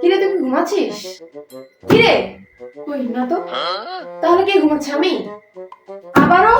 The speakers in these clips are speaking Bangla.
কিরে কি ঘুমাচ্ছিস? কিরে? কই না তো? তাহলে কে ঘুমাচ্ছে আমি? আবারও?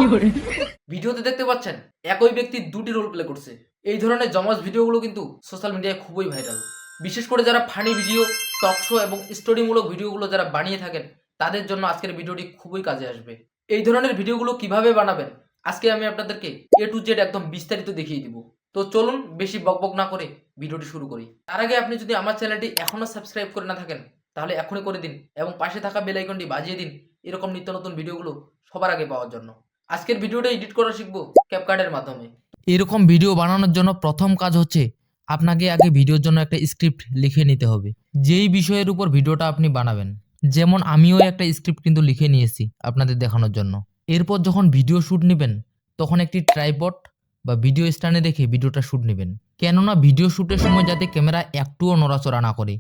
ভিডিওতে দেখতে পাচ্ছেন একই ব্যক্তি দুটি রোল প্লে করছে। এই ধরনের জমাস ভিডিওগুলো কিন্তু সোশ্যাল মিডিয়ায় খুবই ভাইরাল বিশেষ করে যারা ফানি ভিডিও টক শো এবং স্টোরিমূলক ভিডিওগুলো যারা বানিয়ে থাকেন তাদের জন্য আজকের ভিডিওটি খুবই কাজে আসবে। এই ধরনের ভিডিওগুলো কীভাবে বানাবেন আজকে আমি আপনাদেরকে এ টু জেড একদম বিস্তারিত দেখিয়ে দিব। তো চলুন বেশি বকবক না করে ভিডিওটি শুরু করি। তার আগে আপনি যদি আমার চ্যানেলটি এখনও সাবস্ক্রাইব করে না থাকেন, তাহলে এখনই করে দিন এবং পাশে থাকা বেল আইকনটি বাজিয়ে দিন এরকম নিত্য নতুন ভিডিওগুলো সবার আগে পাওয়ার জন্য। আজকের ভিডিওটা এডিট করা শিখব ক্যাপকার্ডের মাধ্যমে। এরকম ভিডিও বানানোর জন্য প্রথম কাজ হচ্ছে আপনাকে আগে ভিডিওর জন্য একটা স্ক্রিপ্ট লিখে নিতে হবে। যেই বিষয়ের উপর ভিডিওটা আপনি বানাবেন, যেমন আমিও একটা স্ক্রিপ্ট কিন্তু লিখে নিয়েছি আপনাদের দেখানোর জন্য। এরপর যখন ভিডিও শ্যুট নেবেন, তখন একটি ট্রাইপড বা ভিডিও স্ট্যান্ডে রেখে ভিডিওটা শ্যুট নেবেন। কেননা ভিডিও শ্যুটের সময় যাতে ক্যামেরা একটুও নড়াচড়া না করে,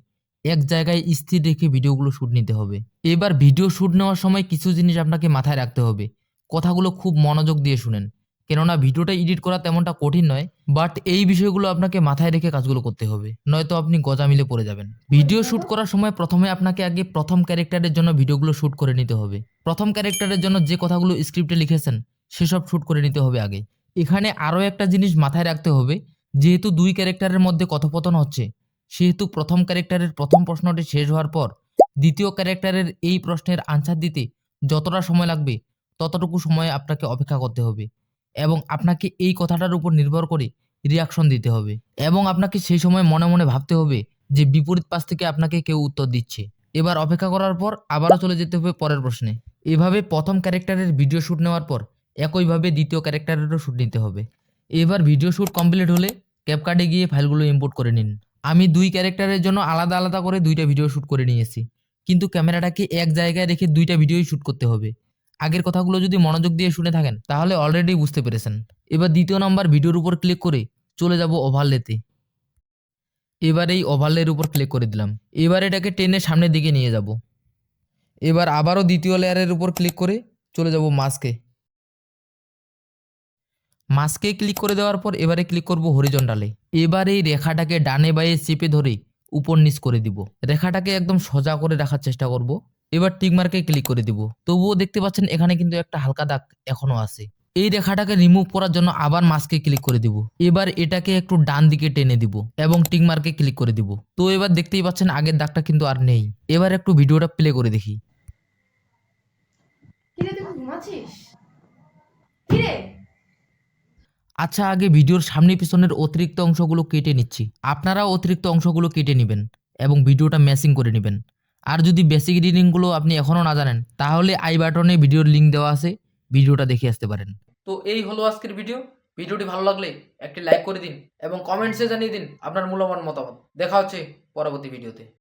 এক জায়গায় স্থির রেখে ভিডিওগুলো শ্যুট নিতে হবে। এবার ভিডিও শ্যুট নেওয়ার সময় কিছু জিনিস আপনাকে মাথায় রাখতে হবে। কথাগুলো খুব মনোযোগ দিয়ে শুনেন। কেননা ভিডিওটা এডিট করা তেমনটা কঠিন নয় বাট এই বিষয়গুলো আপনাকে মাথায় রেখে কাজগুলো করতে হবে, নয়তো আপনি গজা মিলে পড়ে যাবেন। ভিডিও শ্যুট করার সময় প্রথমে আপনাকে আগে প্রথম ক্যারেক্টারের জন্য ভিডিওগুলো শ্যুট করে নিতে হবে। প্রথম ক্যারেক্টারের জন্য যে কথাগুলো স্ক্রিপ্টে লিখেছেন, সেসব শ্যুট করে নিতে হবে আগে। এখানে আরও একটা জিনিস মাথায় রাখতে হবে, যেহেতু দুই ক্যারেক্টারের মধ্যে কথোপকথন হচ্ছে, সেহেতু প্রথম ক্যারেক্টারের প্রথম প্রশ্নটি শেষ হওয়ার পর দ্বিতীয় ক্যারেক্টারের এই প্রশ্নের আনসার দিতে যতটা সময় লাগবে, ততটুকু সময় আপনাকে অপেক্ষা করতে হবে এবং আপনাকে এই কথাটার উপর নির্ভর করে রিয়াকশন দিতে হবে এবং আপনাকে সেই সময় মনে মনে ভাবতে হবে যে বিপরীত পাশ থেকে আপনাকে কেউ উত্তর দিচ্ছে। এবার অপেক্ষা করার পর আবারও চলে যেতে হবে পরের প্রশ্নে। এভাবে প্রথম ক্যারেক্টারের ভিডিও শ্যুট নেওয়ার পর একইভাবে দ্বিতীয় ক্যারেক্টারেরও শ্যুট নিতে হবে। এবার ভিডিও শ্যুট কমপ্লিট হলে ক্যাপকার্ডে গিয়ে ফাইলগুলো ইম্পোর্ট করে নিন। আমি দুই ক্যারেক্টারের জন্য আলাদা আলাদা করে দুইটা ভিডিও শ্যুট করে নিয়েছি। কিন্তু ক্যামেরাটাকে এক জায়গায় রেখে দুইটা ভিডিওই শ্যুট করতে হবে। আগের কথাগুলো যদি মনোযোগ দিয়ে শুনে থাকেন, তাহলে অলরেডি বুঝতে পেরেছেন। এবার দ্বিতীয় নাম্বার ভিডিওর উপর ক্লিক করে চলে যাব ওভারলেতে এবার এই ওভারলের উপর ক্লিক করে দিলাম। এবার এটাকে টেনে সামনের দিকে নিয়ে যাব। এবার আবারও দ্বিতীয় লেয়ারের উপর ক্লিক করে চলে যাব মাস্কে মাস্কে ক্লিক করে দেওয়ার পর এবারে ক্লিক করব হরিজন্টালে এবার এই রেখাটাকে ডানে বাইয়ে চেপে ধরে উপর নিচ করে দিব। রেখাটাকে একদম সোজা করে রাখার চেষ্টা করব। এবার টিকমার্কে ক্লিক করে দিব। তবুও দেখতে পাচ্ছেন এখানে কিন্তু একটা হালকা দাগ এখনও আছে। এই রেখাটাকে রিমুভ করার জন্য আবার মাস্কে ক্লিক করে দিব। এবার এটাকে একটু ডান দিকে টেনে দিব এবং টিকমার্কে ক্লিক করে দিব। তো এবার দেখতেই পাচ্ছেন আগের দাগটা কিন্তু আর নেই। এবার একটু ভিডিওটা প্লে করে দেখি। ঘুমাচ্ছিস কিরে আচ্ছা আগে ভিডিওর সামনে পিছনের অতিরিক্ত অংশগুলো কেটে নিচ্ছি। আপনারাও অতিরিক্ত অংশগুলো কেটে নেবেন এবং ভিডিওটা ম্যাচিং করে নেবেন। আর যদি বেসিক এডিটিংগুলো আপনি এখনও না জানেন, তাহলে আই বাটনে ভিডিওর লিঙ্ক দেওয়া আছে। ভিডিওটা দেখে আসতে পারেন। তো এই হলো আজকের ভিডিও ভিডিওটি ভালো লাগলে একটি লাইক করে দিন এবং কমেন্টসে জানিয়ে দিন আপনার মূল্যবান মতামত। দেখা হচ্ছে পরবর্তী ভিডিওতে